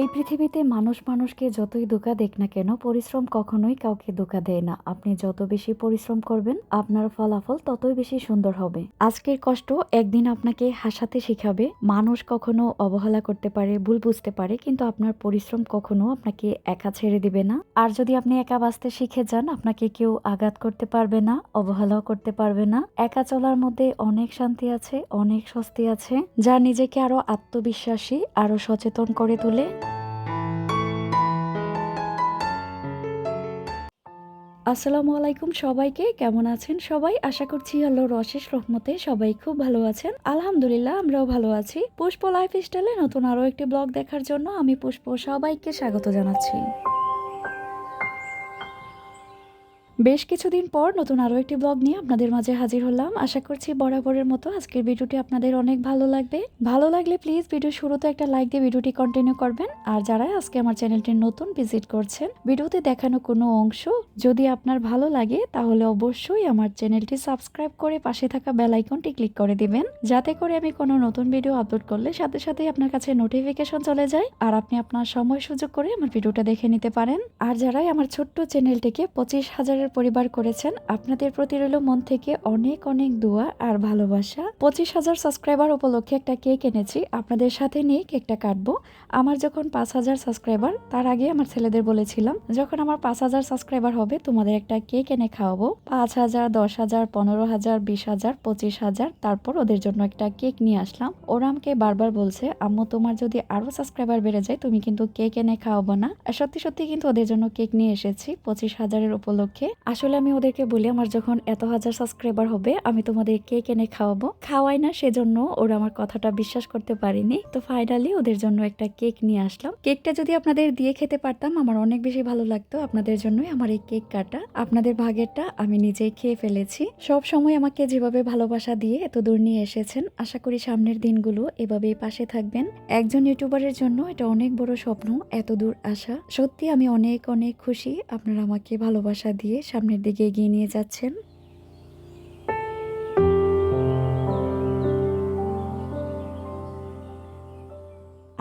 এই পৃথিবীতে মানুষ মানুষকে যতই ধোকা দেখ না কেন, পরিশ্রম কখনোই কাউকে ধোকা দেয় না। আপনি যত বেশি পরিশ্রম করবেন, আপনার ফলাফল ততই বেশি সুন্দর হবে। আজকের কষ্ট একদিন আপনাকে হাসাতে শিখাবে। মানুষ কখনো অবহেলা করতে পারে, ভুল বুঝতে পারে, কিন্তু আপনার পরিশ্রম কখনো আপনাকে একা ছেড়ে দিবে না। আর যদি আপনি একা বাঁচতে শিখে যান, আপনাকে কেউ আঘাত করতে পারবে না, অবহেলাও করতে পারবে না। একা চলার মধ্যে অনেক শান্তি আছে, অনেক স্বস্তি আছে, যা নিজেকে আরও আত্মবিশ্বাসী, আরও সচেতন করে তোলে। আসসালামু আলাইকুম সবাইকে, কেমন আছেন সবাই? আশা করছি আল্লাহর অশেষ রহমতে সবাই খুব ভালো আছেন। আলহামদুলিল্লাহ, আমরাও ভালো আছি। পুষ্প লাইফ স্টাইলে নতুন আরও একটি ব্লগ দেখার জন্য আমি পুষ্প সবাইকে স্বাগত জানাচ্ছি। বেশ কিছুদিন পর নতুন আরও একটি ব্লগ নিয়ে আপনাদের মাঝে হাজির হলাম। আশা করছি বরাবরের মতো আজকের ভিডিওটি আপনাদের অনেক ভালো লাগবে। ভালো লাগলে প্লিজ ভিডিও শুরুতে একটা লাইক দিয়ে ভিডিওটি কন্টিনিউ করবেন। আর যারা আজকে আমার চ্যানেলটি নতুন ভিজিট করছেন ভিডিওতে দেখানো কোনো অংশ যদি আপনার ভালো লাগে, তাহলে অবশ্যই আমার চ্যানেলটি সাবস্ক্রাইব করে পাশে থাকা বেল আইকনটি ক্লিক করে দিবেন। যাতে করে আমি কোনো নতুন ভিডিও আপলোড করলে সাথে সাথেই আপনার কাছে নোটিফিকেশন চলে যায় আর আপনি আপনার সময় সুযোগ করে আমার ভিডিওটা দেখে নিতে পারেন। আর যারাই আমার ছোট্ট চ্যানেলটিকে পঁচিশ হাজারের পরিবার করেছেন, আপনাদের প্রতি রইল মন থেকে অনেক অনেক দোয়া আর ভালোবাসা। পঁচিশ হাজার সাবস্ক্রাইবার উপলক্ষে একটা কেক এনেছি, আপনাদের সাথে নিয়ে কেকটা কাটবো। আমার যখন পাঁচ হাজার সাবস্ক্রাইবার, তার আগে আমার ছেলেদের বলেছিলাম, যখন আমার পাঁচ হাজার সাবস্ক্রাইবার হবে, তোমাদের একটা কেক এনে খাওয়াবো। পাঁচ হাজার, দশ হাজার, পনেরো হাজার, বিশ হাজার, পঁচিশ হাজার, তারপর ওদের জন্য একটা কেক নিয়ে আসলাম। ওরা আমাকে বারবার বলছে, আম্মু, তোমার যদি আরও সাবস্ক্রাইবার বেড়ে যায়, তুমি কিন্তু কেক এনে খাওয়াবো না। সত্যি সত্যি কিন্তু ওদের জন্য কেক নিয়ে এসেছি, পঁচিশ হাজারের উপলক্ষে। আসলে আমি ওদেরকে বলি, আমার যখন এত হাজার সাবস্ক্রাইবার হবে, আমি তোমাদের কেক এনে খাওয়াবো। খাওয়াই না, সেজন্য ওরা আমার কথাটা বিশ্বাস করতে পারিনি। তো ফাইনালি ওদের জন্য একটা কেক নিয়ে আসলাম। কেকটা যদি আপনাদের দিয়ে খেতে পারতাম, আমার অনেক বেশি ভালো লাগতো। আপনাদের জন্যই আমার এই কেক কাটা। আপনাদের ভাগেরটা আমি নিজেই খেয়ে ফেলেছি। সব সময় আমাকে যেভাবে ভালোবাসা দিয়ে এত দূর নিয়ে এসেছেন, আশা করি সামনের দিনগুলো এভাবেই পাশে থাকবেন। একজন ইউটিউবারের জন্য এটা অনেক বড় স্বপ্ন, এত দূর আসা। সত্যি আমি অনেক অনেক খুশি। আপনারা আমাকে ভালোবাসা দিয়ে সামনের দিকে এগিয়ে নিয়ে যাচ্ছেন।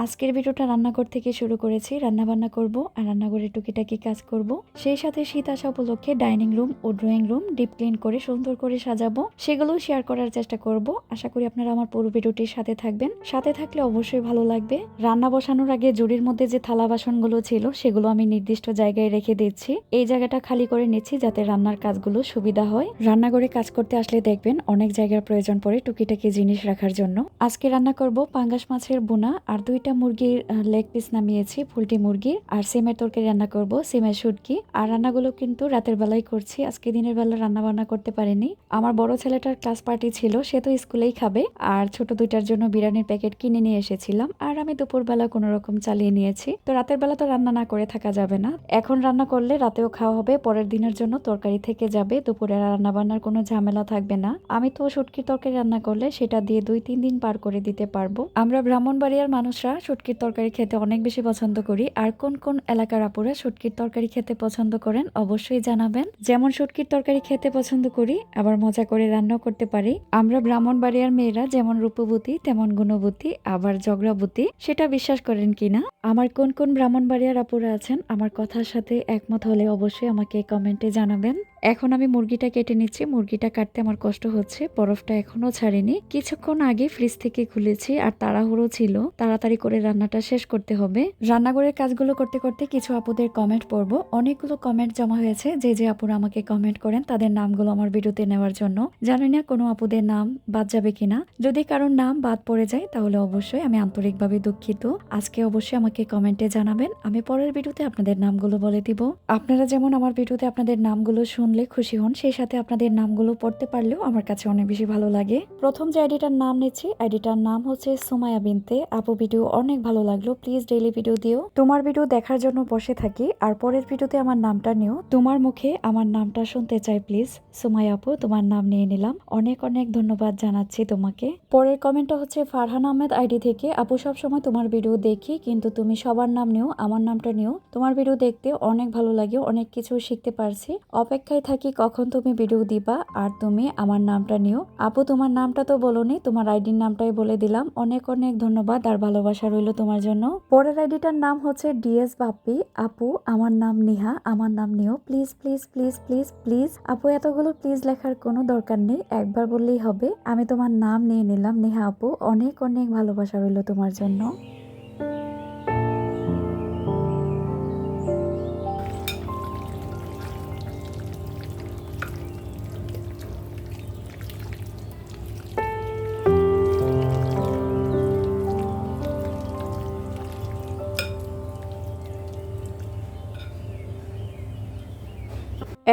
আজকের ভিডিওটা রান্নাঘর থেকে শুরু করেছি। রান্না বান্না করব আর রান্নাঘরে টুকিটাকি কাজ করব। সেই সাথে শীত আসা উপলক্ষে ডাইনিং রুম ও ড্রয়িং রুম ডিপ ক্লিন করে সুন্দর করে সাজাবো। সেগুলো শেয়ার করার চেষ্টা করব। আশা করি আপনারা আমার পুরো ভিডিওটির সাথে থাকবেন। সাথে থাকলে অবশ্যই ভালো লাগবে। রান্না বসানোর আগে জুড়ির মধ্যে যে থালা বাসনগুলো ছিল, সেগুলো আমি নির্দিষ্ট জায়গায় রেখে দিচ্ছি। এই জায়গাটা খালি করে নিচ্ছি যাতে রান্নার কাজগুলো সুবিধা হয়। রান্নাঘরে কাজ করতে আসলে দেখবেন অনেক জায়গার প্রয়োজন পড়ে টুকিটাকি জিনিস রাখার জন্য। আজকে রান্না করব পাঙ্গাস মাছের বোনা আর দুইটা মুরগির লেগ পিস নামিয়েছি, পোলট্রি মুরগির আর সিমের তরকারি রান্না করব, সিমের শুটকি। আর রান্নাগুলো কিন্তু রাতের বেলায় করছি, আজকে দিনের বেলা রান্না বান্না করতে পারিনি। আমার বড় ছেলেটার ক্লাস পার্টি ছিল, সে তো স্কুলেই খাবে, আর ছোট দুইটার জন্য বিরিয়ানির প্যাকেট কিনে নিয়ে এসেছিলাম, আর আমি দুপুর বেলা কোনো রকম চালিয়ে নিয়েছি। তো রাতের বেলা তো রান্না না করে থাকা যাবে না। এখন রান্না করলে রাতেও খাওয়া হবে, পরের দিনের জন্য তরকারি থেকে যাবে, দুপুরে রান্না বান্নার কোনো ঝামেলা থাকবে না। আমি তো শুটকির তরকারি রান্না করলে সেটা দিয়ে দুই তিন দিন পার করে দিতে পারব। আমরা ব্রাহ্মণবাড়িয়ার মানুষরা শুটকির তরকারি খেতে অনেক বেশি পছন্দ করি। আর কোন কোন এলাকার আপুরা শুটকির তরকারি খেতে পছন্দ করেন অবশ্যই জানাবেন। যেমন শুটকির তরকারি খেতে পছন্দ করি, আবার মজা করে রান্নাও করতে পারি। আমরা ব্রাহ্মণ ব্রাহ্মণবাড়িয়ার মেয়েরা যেমন রূপবতী, তেমন গুণবতী, আবার ঝগড়াবতী সেটা বিশ্বাস করেন কিনা? আমার কোন কোন ব্রাহ্মণবাড়িয়ার আপুরা আছেন, আমার কথার সাথে একমত হলে অবশ্যই আমাকে কমেন্টে জানাবেন। এখন আমি মুরগিটা কেটে নিচ্ছি। মুরগিটা কাটতে আমার কষ্ট হচ্ছে। বরফটা এখনও ছাড়েনি। কিছুক্ষণ আগে ফ্রিজ থেকে খুলেছি আর তাড়াহুড়ো ছিল। তাড়াতাড়ি করে রান্নাটা শেষ করতে হবে। রান্নাঘরের কাজগুলো করতে করতে কিছু আপুদের কমেন্ট পড়ব। অনেকগুলো কমেন্ট জমা হয়েছে। যে যে আপুরা আমাকে কমেন্ট করেন, তাদের নামগুলো আমার ভিডিওতে নেওয়ার জন্য। জানি না কোনো আপুদের নাম বাদ যাবে কিনা। যদি কারোর নাম বাদ পড়ে যায়, তাহলে অবশ্যই আমি আন্তরিকভাবে দুঃখিত। আজকে অবশ্যই আমাকে কমেন্টে জানাবেন। আমি পরের ভিডিওতে আপনাদের নামগুলো বলে দিব। আপনারা যেমন আমার ভিডিওতে আপনাদের নামগুলো শুনলে খুশি হন। সেই সাথে আপনাদের নামগুলো পড়তে পারলেও আমার কাছে অনেক বেশি ভালো লাগে। প্রথম যে আইডিটার নাম নিচ্ছি, আইডিটার নাম হচ্ছে সুমায়া বিনতে। আপু ভিডিও অনেক ভালো লাগল, প্লিজ ডেইলি ভিডিও দিও। তোমার ভিডিও দেখার জন্য বসে থাকি, আর পরের ভিডিওতে আমার নামটা নিও। তোমার মুখে আমার নামটা শুনতে চাই, প্লিজ। সুমায়া আপু, তোমার নাম নিয়ে নিলাম। অনেক অনেক ধন্যবাদ জানাচ্ছি তোমাকে। পরের কমেন্টটা হচ্ছে ফারহান আহমেদ আইডি থেকে, আপু সব সময় তোমার ভিডিও দেখি, কিন্তু তুমি সবার নাম নিও, আমার নামটা নিও। তোমার ভিডিও দেখতে অনেক ভালো লাগে, অনেক কিছু শিখতে পারছি। অপেক্ষায় থাকি, কখন তুমি ভিডিও দিবা? আর তুমি আমার নামটা নিও। আপু, তোমার নামটা তো বলোনি, তোমার আইডির নামটাই বলে দিলাম। অনেক অনেক ধন্যবাদ আর ভালোবাসা রইল তোমার জন্য। পরের আইডিটার নাম হচ্ছে ডিএস বাপ্পি। আপু, আমার নাম নিহা, আমার নাম নিও। Please please please please please. আপু, এতগুলো প্লিজ লেখার কোনো দরকার নেই, একবার বললেই হবে। আমি তোমার নাম নিয়ে নিলাম, নেহা আপু। অনেক অনেক ভালোবাসা রইল তোমার জন্য।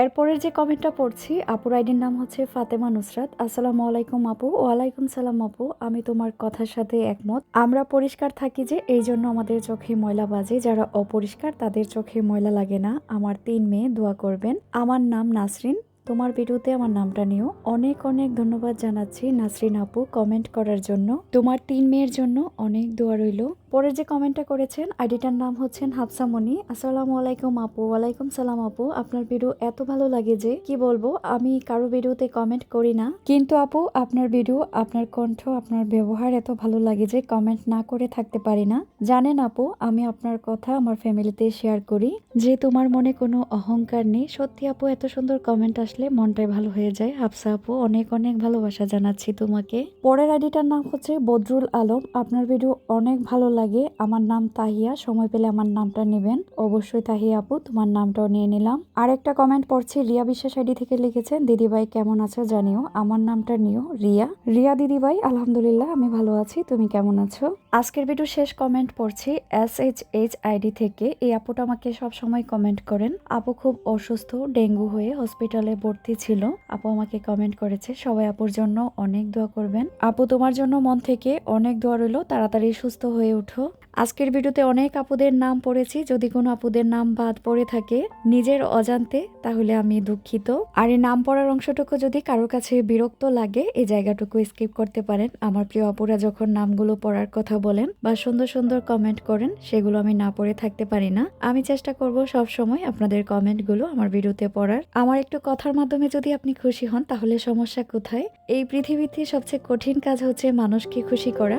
এরপরের যে কমেন্টটা পড়ছি, আপুর আইডির নাম হচ্ছে ফাতেমা নুসরাত। আসসালামু আলাইকুম আপু। ওয়ালাইকুম সালাম আপু। আমি তোমার কথার সাথে একমত। আমরা পরিষ্কার থাকি যে এই জন্য আমাদের চোখে ময়লা বাজে। যারা অপরিষ্কার, তাদের চোখে ময়লা লাগে না। আমার তিন মেয়ে, দোয়া করবেন। আমার নাম নাসরিন। তোমার ভিডিওতে আমার নামটা নিও। অনেক অনেক ধন্যবাদ জানাচ্ছি নাসরিন আপু কমেন্ট করার জন্য। তোমার তিন মেয়ের জন্য অনেক দোয়া রইল। পরের যে কমেন্টটা করেছেন, আইডিটার নাম হচ্ছেন হাফসামণি আসসালামু আলাইকুম আপু, ওয়ালাইকুম সালাম আপু। আপনার ভিডিও এত ভালো লাগে যে, কি বলব, আমি কারও ভিডিওতে কমেন্ট করি না। কিন্তু আপু, আপনার ভিডিও, আপনার কণ্ঠ, আপনার ব্যবহার এত ভালো লাগে যে, কমেন্ট না করে থাকতে পারি না। জানেন আপু, আমি আপনার কথা আমার ফ্যামিলিতে শেয়ার করি। যে তোমার মনে কোনো অহংকার নেই, সত্যি আপু, এত সুন্দর কমেন্ট আসলে মনটাই ভালো হয়ে যায়। হাফসা আপু, অনেক অনেক ভালোবাসা জানাচ্ছি তোমাকে। পরের আইডিটার নাম হচ্ছে বদরুল আলম। আপনার ভিডিও অনেক ভালো লাগে, আমার নাম তাহিয়া, সময় পেলে আমার নামটা নেবেন। অবশ্যই তাহিয়া আপু, তোমার নামটাও নিয়ে নিলাম। আর একটা কমেন্ট পড়ছি, রিয়া বিশ্বাস আইডি থেকে লিখেছেন, দিদিভাই কেমন আছো জানিও, আমার নামটা নিও, রিয়া। রিয়া দিদিভাই, আলহামদুলিল্লাহ, আমি ভালো আছি, তুমি কেমন আছো? আজকের ভিডিও শেষ কমেন্ট পড়ছি, এস এইচ এইচ আইডি থেকে। এই আপুটা আমাকে সব সময় কমেন্ট করেন। আপু খুব অসুস্থ, ডেঙ্গু হয়ে হসপিটালে ভর্তি ছিল। আপু আমাকে কমেন্ট করেছে, সবাই আপুর জন্য অনেক দোয়া করবেন। আপু, তোমার জন্য মন থেকে অনেক দোয়া রইল, তাড়াতাড়ি সুস্থ হয়ে ওঠো আজকের ভিডিওতে অনেক আপুদের নাম পড়েছি। যদি কোনো আপুদের নাম বাদ পড়ে থাকে নিজের অজান্তে, তাহলে আমি দুঃখিত। আর এই নাম পড়ার অংশটুকু যদি কারোর কাছে বিরক্ত লাগে, এই জায়গাটুকু স্কিপ করতে পারেন। আমার প্রিয় আপুরা যখন নামগুলো পড়ার কথা বলেন বা সুন্দর সুন্দর কমেন্ট করেন, সেগুলো আমি না পড়ে থাকতে পারি না। আমি চেষ্টা করব সব সময় আপনাদের কমেন্টগুলো আমার ভিডিওতে পড়ার। আমার একটু কথার মাধ্যমে যদি আপনি খুশি হন, তাহলে সমস্যা কোথায়? এই পৃথিবীতে সবচেয়ে কঠিন কাজ হচ্ছে মানুষকে খুশি করা।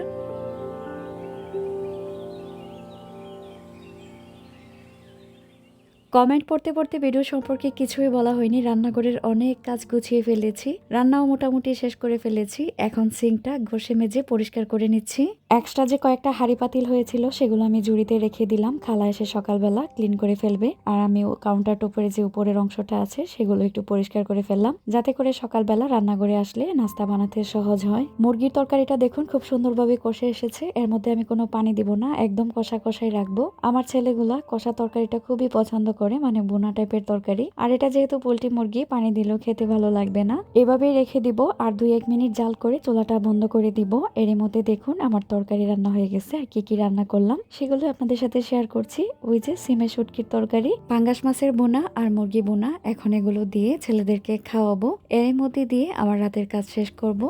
কমেন্ট পড়তে পড়তে ভিডিও সম্পর্কে কিছুই বলা হয়নি। রান্নাঘরের অনেক কাজ গুছিয়ে ফেলেছি। রান্নাও মোটামুটি শেষ করে ফেলেছি। এখন সিঙ্কটা ঘষে মেজে পরিষ্কার করে নিচ্ছি। এক্সট্রা যে কয়েকটা হাড়ি পাতিল হয়েছিল, সেগুলো আমি জুড়িতে রেখে দিলাম। খালা এসে সকালবেলা ক্লিন করে ফেলবে। আর আমি কাউন্টার টপের যে উপরের অংশটা আছে, সেগুলো একটু পরিষ্কার করে ফেললাম। যাতে করে সকালবেলা রান্নাঘরে আসলে নাস্তা বানাতে সহজ হয়। মুরগির তরকারিটা দেখুন, খুব সুন্দরভাবে কষে এসেছে। এর মধ্যে আমি কোনো পানি দিব না। একদম কষা কষাই রাখব। আমার ছেলেগুলা কষা তরকারিটা খুবই পছন্দ করে মানে বোনা টাইপের তরকারি। আর এটা যেহেতু পোলট্রি মুরগি, পানি দিলেও খেতে ভালো লাগবে না। এভাবেই রেখে দিব আর দুই এক মিনিট জাল করে চোলাটা বন্ধ করে দিব। এর মধ্যে দেখুন আমার তরকারি রান্না হয়ে গেছে আর কি কি রান্না করলাম। সেগুলো আপনাদের সাথে শেয়ার করছি। ওই যে সিমে শুটকির তরকারি, পাঙ্গাস মাছের বোনা আর মুরগি বোনা। এখন এগুলো দিয়ে ছেলেদেরকে খাওয়াবো। এর মধ্যে দিয়ে আমার রাতের কাজ শেষ করব।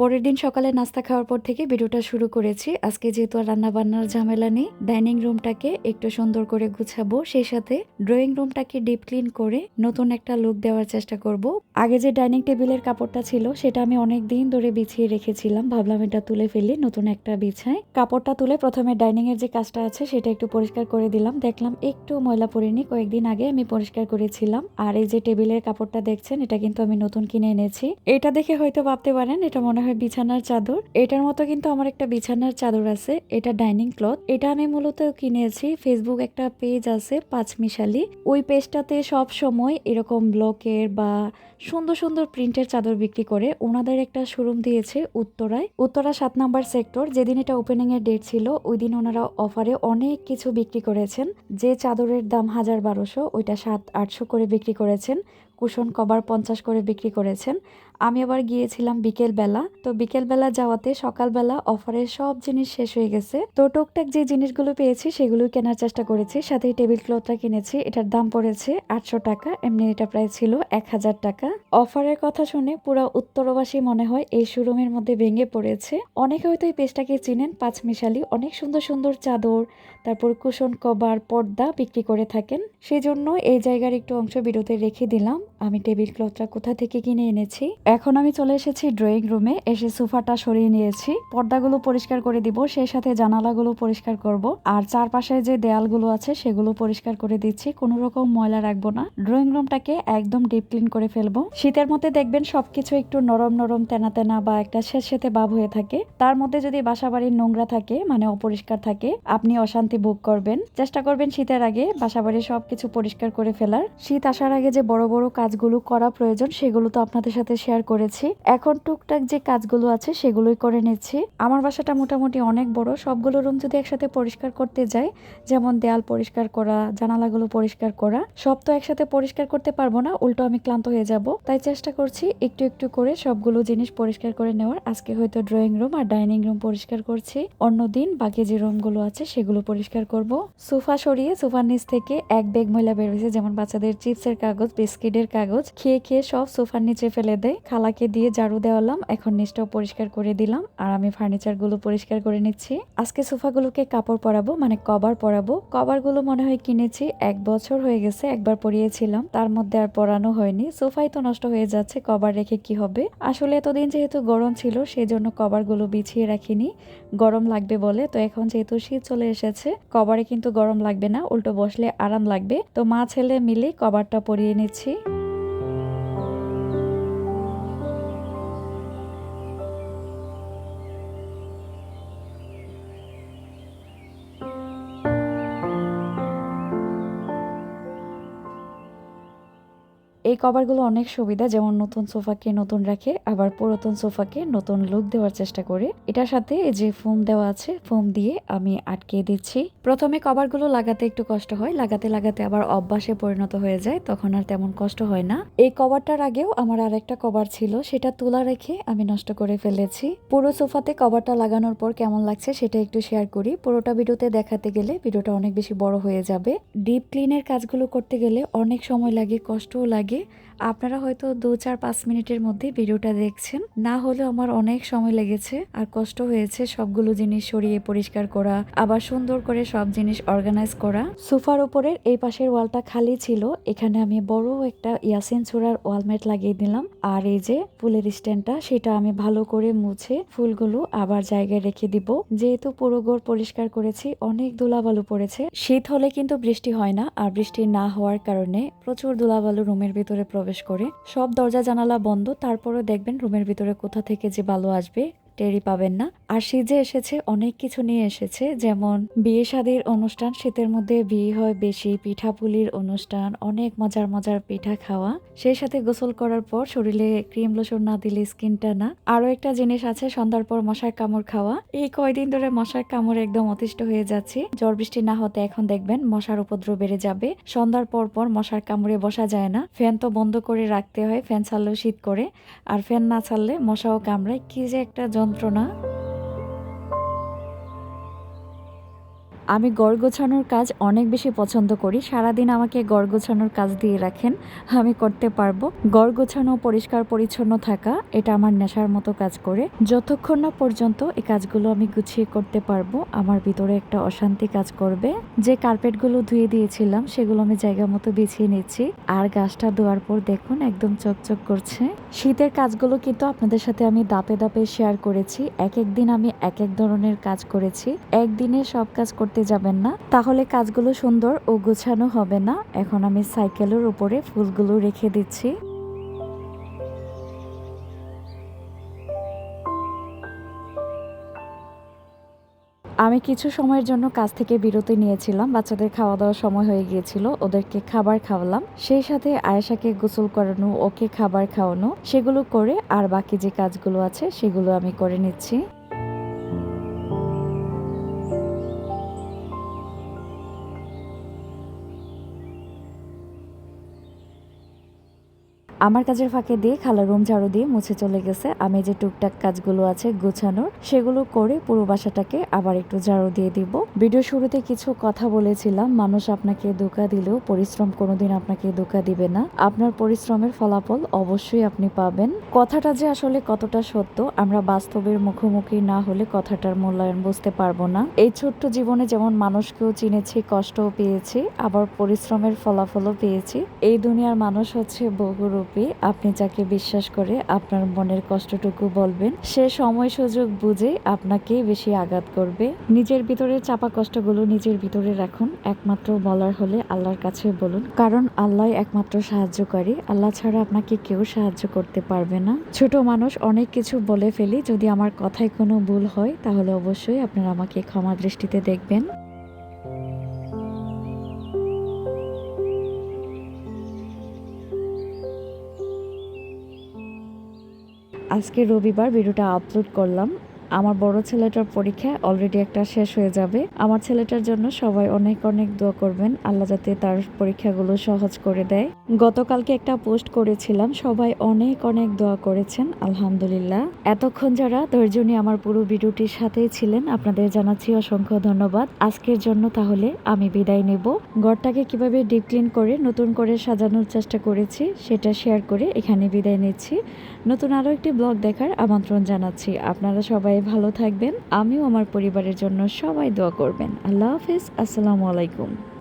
পরের দিন সকালে নাস্তা খাওয়ার পর থেকে ভিডিওটা শুরু করেছি। আজকে যেহেতু আর রান্না বান্নার ঝামেলা নেই ডাইনিং রুমটাকে একটু সুন্দর করে গুছাবো। সেই সাথে ড্রয়িং রুমটাকে ডিপ ক্লিন করে নতুন একটা লুক দেওয়ার চেষ্টা করব। আগে যে ডাইনিং টেবিলের কাপড়টা ছিল, সেটা আমি অনেক দিন ধরে বিছিয়ে রেখেছিলাম। ভাবলাম এটা তুলে ফেলি, নতুন একটা বিছাই কাপড়টা তুলে প্রথমে ডাইনিং এর যে কাজটা আছে, সেটা একটু পরিষ্কার করে দিলাম। দেখলাম একটু ময়লা পড়েনি, কয়েকদিন আগে আমি পরিষ্কার করেছিলাম। আর এই যে টেবিলের কাপড়টা দেখছেন, এটা কিন্তু আমি নতুন কিনে এনেছি। এটা দেখে হয়তো ভাবতে পারেন, এটা মনে হয় বিছানার চাদর। এটার মতো কিন্তু আমার একটা বিছানার চাদর আছে, এটা ডাইনিং ক্লথ। এটা আমি মূলত কিনেছি ফেসবুক একটা পেজ আছে, পাঁচমিশালি। ওই পেজটাতে সব সময় এরকম ব্লকের বা সুন্দর সুন্দর প্রিন্টের চাদর বিক্রি করে। ওনাদের একটা শোরুম দিয়েছে উত্তরায়। উত্তরা সাত নাম্বার সেক্টর যেদিন এটা ওপেনিং এর ডেট ছিল, ওই দিন ওনারা অফারে অনেক কিছু বিক্রি করেছেন। যে চাদরের দাম হাজার বারোশো, ওইটা সাত আটশো করে বিক্রি করেছেন। কুশন, কভার পঞ্চাশ করে বিক্রি করেছেন। আমি আবার গিয়েছিলাম বিকেল বেলা তো বিকেল বেলা যাওয়াতে সকালবেলা অফারের সব জিনিস শেষ হয়ে গেছে। তো টুকটাক যে জিনিসগুলো পেয়েছি সেগুলো কেনার চেষ্টা করেছি। সাথে টেবিল ক্লথটা কিনেছি। এটার দাম পড়েছে আটশো টাকা। এমনি এটা প্রায় ছিল এক হাজার টাকা। অফারের কথা শুনে পুরো উত্তরবাসী মনে হয় এই শোরুমের মধ্যে ভেঙে পড়েছে। অনেকে হয়তো এই পেজটাকে চিনেন। পাঁচমিশালি অনেক সুন্দর সুন্দর চাদর তারপর কুশন কভার পর্দা বিক্রি করে থাকেন। সেই জন্য এই জায়গার একটু অংশ বিরতি রেখে দিলাম। আমি টেবিল ক্লথটা কোথা থেকে কিনে এনেছি? এখন আমি চলে এসেছি ড্রয়িং রুমে। এসে সোফাটা সরিয়ে নিয়েছি। পর্দাগুলো পরিষ্কার করে দিব, সেই সাথে জানালাগুলো পরিষ্কার করব। আর চারপাশে যে দেয়ালগুলো আছে, সেগুলো পরিষ্কার করে দিচ্ছি। কোনো রকম ময়লা রাখব না। ড্রয়িং রুমটাকে একদম ডিপ ক্লিন করে ফেলব। শীতের মধ্যে দেখবেন সবকিছু একটু নরম নরম, তেনা তেনা বা একটা সেতে ভাব হয়ে থাকে। তার মধ্যে যদি বাসা বাড়ির নোংরা থাকে মানে অপরিষ্কার থাকে, আপনি অশান্তি ভোগ করবেন। চেষ্টা করবেন শীতের আগে বাসা বাড়ির সবকিছু পরিষ্কার করে ফেলার। শীত আসার আগে যে বড় বড় কাজগুলো করা প্রয়োজন সেগুলো তো আপনাদের সাথে শেয়ার করেছি। এখন টুকটাক যে কাজগুলো আছে সেগুলোই করে নিচ্ছি। আমার বাসাটা মোটামুটি অনেক বড়। সবগুলো রুম যদি একসাথে পরিষ্কার করতে যাই, যেমন দেয়াল পরিষ্কার করা, জানালাগুলো পরিষ্কার করা, সব তো একসাথে পরিষ্কার করতে পারব না, উল্টো আমি ক্লান্ত হয়ে যাব। তাই চেষ্টা করছি একটু একটু করে সবগুলো জিনিস পরিষ্কার করে নেওয়ার। আজকে হয়তো ড্রয়িং রুম আর ডাইনিং রুম পরিষ্কার করছি। অন্যদিন বাকি যে রুমগুলো আছে সেগুলো পরিষ্কার করব। সোফা সরিয়ে, সোফার নিচ থেকে এক ব্যাগ ময়লা বের হয়েছে, যেমন বাচ্চাদের চিপসের কাগজ, বিস্কিটের কাগজ। খেয়ে খেয়ে সব সোফার নিচে ফেলে দেয় খালাকে দিয়ে ঝাড়ু দেওয়ালাম, এখন নিচটাও পরিষ্কার করে দিলাম, আর আমি ফার্নিচারগুলো পরিষ্কার করে নিচ্ছি। আজকে সোফাগুলোকে কাপড় পরাবো মানে কভার পরাবো। কভারগুলো মনে হয় কিনেছি, এক বছর হয়ে গেছে একবার পরিয়েছিলাম, তার মধ্যে আর পরানো হয়নি। সোফাই তো নষ্ট হয়ে যাচ্ছে, কভার রেখে কি হবে? আসলে এতদিন যেহেতু গরম ছিল সেই জন্য কভারগুলো বিছিয়ে রাখিনি। গরম লাগবে বলে, তো এখন যেহেতু শীত চলে এসেছে কভারে কিন্তু গরম লাগবে না, উল্টো বসলে আরাম লাগবে। তো মা ছেলে মিলে কভারটা পরিয়ে নিচ্ছি। এই কভারগুলো অনেক সুবিধা, যেমন নতুন সোফাকে নতুন রাখে, আবার পুরাতন সোফাকে নতুন লুক দেওয়ার চেষ্টা করে। এটার সাথে যে ফোম দেওয়া আছে, ফোম দিয়ে আমি আটকে দিচ্ছি। প্রথমে কভারগুলো লাগাতে একটু কষ্ট হয়, লাগাতে লাগাতে আবার অভ্যাসে পরিণত হয়ে যায়, তখন আর তেমন কষ্ট হয় না। এই কভারটার আগেও আমার আর একটা কভার ছিল, সেটা তুলা রেখে আমি নষ্ট করে ফেলেছি। পুরো সোফাতে কভারটা লাগানোর পর কেমন লাগছে সেটা একটু শেয়ার করি। পুরোটা ভিডিওতে দেখাতে গেলে ভিডিওটা অনেক বেশি বড় হয়ে যাবে। ডিপ ক্লিনের কাজগুলো করতে গেলে অনেক সময় লাগে, কষ্টও লাগে। আপনারা হয়তো দু চার পাঁচ মিনিটের মধ্যে ভিডিওটা দেখছেন। না হলেও আমার অনেক সময় লেগেছে, আর কষ্ট হয়েছে সবগুলো জিনিস সরিয়ে পরিষ্কার করা, আবার সুন্দর করে সব জিনিস অর্গানাইজ করা। সোফার উপরের এই পাশের ওয়ালটা খালি ছিল, এখানে আমি বড় একটা ইয়াসিন চূড়ার ওয়ালমেট লাগিয়ে দিলাম। আর এই যে ফুলের স্ট্যান্ডটা, সেটা আমি ভালো করে মুছে ফুলগুলো আবার জায়গায় রেখে দিব। যেহেতু পুরো গোড় পরিষ্কার করেছি, অনেক ধুলাবালু পড়েছে। শীত হলে কিন্তু বৃষ্টি হয় না, আর বৃষ্টি না হওয়ার কারণে প্রচুর ধুলাবালু রুমের ভিতরে প্রবেশ করে। সব দরজা জানালা বন্ধ তারপরেও দেখবেন রুমের ভিতরে কোথা থেকে যে বালু আসবে টেরি পাবেন না। আর শীতে এসেছে, অনেক কিছু নিয়ে এসেছে। যেমন বিয়ে শাদীর অনুষ্ঠান, শীতের মধ্যে বিয়ে হয় বেশি পিঠাপুলির অনুষ্ঠান, অনেক মজার মজার পিঠা খাওয়া। সেই সাথে গোসল করার পর শরীরে ক্রিম লোশন না দিলে স্কিনটা না। আরও একটা জিনিস আছে, সন্ধ্যার পর মশার কামড় খাওয়া। এই কয়দিন ধরে মশার কামড় একদম অতিষ্ঠ হয়ে যাচ্ছে। ঝড় বৃষ্টি না হতে এখন দেখবেন মশার উপদ্রব বেড়ে যাবে। সন্ধ্যার পর পর মশার কামড়ে বসা যায় না। ফ্যান তো বন্ধ করে রাখতে হয়, ফ্যান ছাড়লেও শীত করে। আর ফ্যান না ছাড়লে মশাও কামড়ায়। কি যে একটা যন্ত্রণা আমি গড় গোছানোর কাজ অনেক বেশি পছন্দ করি। সারাদিন আমাকে গড় গোছানোর কাজ দিয়ে রাখেন। আমি করতে পারব। গড় গোছানো, পরিষ্কার, পরিচ্ছন্ন থাকা, এটা আমার নেশার মতো কাজ করে। যতক্ষণ না পর্যন্ত এই কাজগুলো আমি গুছিয়ে করতে পারব, আমার ভিতরে একটা অশান্তি কাজ করবে। যে কার্পেটগুলো ধুয়ে দিয়েছিলাম, সেগুলো আমি জায়গা মতো বিছিয়ে নিচ্ছি। আর গাছটা ধোয়ার পর দেখুন, একদম চকচক করছে। শীতের কাজগুলো কিন্তু আপনাদের সাথে আমি দাপে দাপে শেয়ার করেছি। এক এক দিন আমি এক এক ধরনের কাজ করেছি। একদিনে সব কাজ করতে যাবেন না। তাহলে কাজগুলো সুন্দর ও গোছানো হবে না। এখন আমি সাইকেলের উপরে ফুলগুলো রেখে দিচ্ছি। আমি কিছু সময়ের জন্য কাজ থেকে বিরতি নিয়েছিলাম। বাচ্চাদের খাওয়া দাওয়ার সময় হয়ে গিয়েছিল। ওদেরকে খাবার খাওয়ালাম। সেই সাথে আয়েশাকে গোসল করানো, ওকে খাবার খাওয়ানো, সেগুলো করে আর বাকি যে কাজগুলো আছে সেগুলো আমি করে নিচ্ছি। আমার কাজের ফাঁকে দিয়ে খালা রুম ঝাড়ু দিয়ে মুছে চলে গেছে। আমি যে টুকটাক কাজগুলো আছে গোছানোর, সেগুলো করে পুরো বাসাটাকে আবার একটু ঝাড়ু দিয়ে দিব। ভিডিও শুরুতে কিছু কথা বলেছিলাম, মানুষ আপনাকে ধোকা দিলেও পরিশ্রম কোনোদিন আপনাকে ধোকা দিবে না। আপনার পরিশ্রমের ফলাফল অবশ্যই আপনি পাবেন। কথাটা যে আসলে কতটা সত্য, আমরা বাস্তবের মুখোমুখি না হলে কথাটার মূল্যায়ন বুঝতে পারব না। এই ছোট্ট জীবনে যেমন মানুষকেও চিনেছি, কষ্টও পেয়েছি, আবার পরিশ্রমের ফলাফলও পেয়েছি। এই দুনিয়ার মানুষ হচ্ছে বহুরূপী। আপনি যাকে বিশ্বাস করে আপনার মনের কষ্টটুকু বলবেন, সে সময় সুযোগ বুঝে আপনাকে বেশি আঘাত করবে। নিজের ভিতরে চাপা কষ্টগুলো নিজের ভিতরে রাখুন, একমাত্র বলার হলে আল্লাহর কাছে বলুন। কারণ আল্লাহ একমাত্র সাহায্যকারী, আল্লাহ ছাড়া আপনাকে কেউ সাহায্য করতে পারবে না। ছোট মানুষ অনেক কিছু বলে ফেলি, যদি আমার কথায় কোনো ভুল হয়, তাহলে অবশ্যই আপনারা আমাকে ক্ষমা দৃষ্টিতে দেখবেন। আজকে রবিবার ভিডিওটা আপলোড করলাম। আমার বড় ছেলেটার পরীক্ষা অলরেডি একটা শেষ হয়ে যাবে। আমার ছেলেটার জন্য সবাই অনেক অনেক দোয়া করবেন। আল্লাহ যাতে তার পরীক্ষাগুলো সহজ করে দেয়। গতকালকে একটা পোস্ট করেছিলাম, সবাই অনেক অনেক দোয়া করেছেন, আলহামদুলিল্লাহ। এতক্ষণ যারা ধৈর্য নিয়ে আমার পুরো ভিডিওটির সাথেই ছিলেন, আপনাদের জানাচ্ছি অসংখ্য ধন্যবাদ। আজকের জন্য তাহলে আমি বিদায় নেব। ঘরটাকে কীভাবে ডিপ ক্লিন করে, নতুন করে সাজানোর চেষ্টা করেছি, সেটা শেয়ার করে এখানে বিদায় নিচ্ছি। নতুন আরও একটি ব্লগ দেখার আমন্ত্রণ জানাচ্ছি। আপনারা সবাই ভালো থাকবেন। আমিও আমার পরিবারের জন্য সবাই দোয়া করবেন। আল্লাহ হাফিজ। আসসালামু আলাইকুম।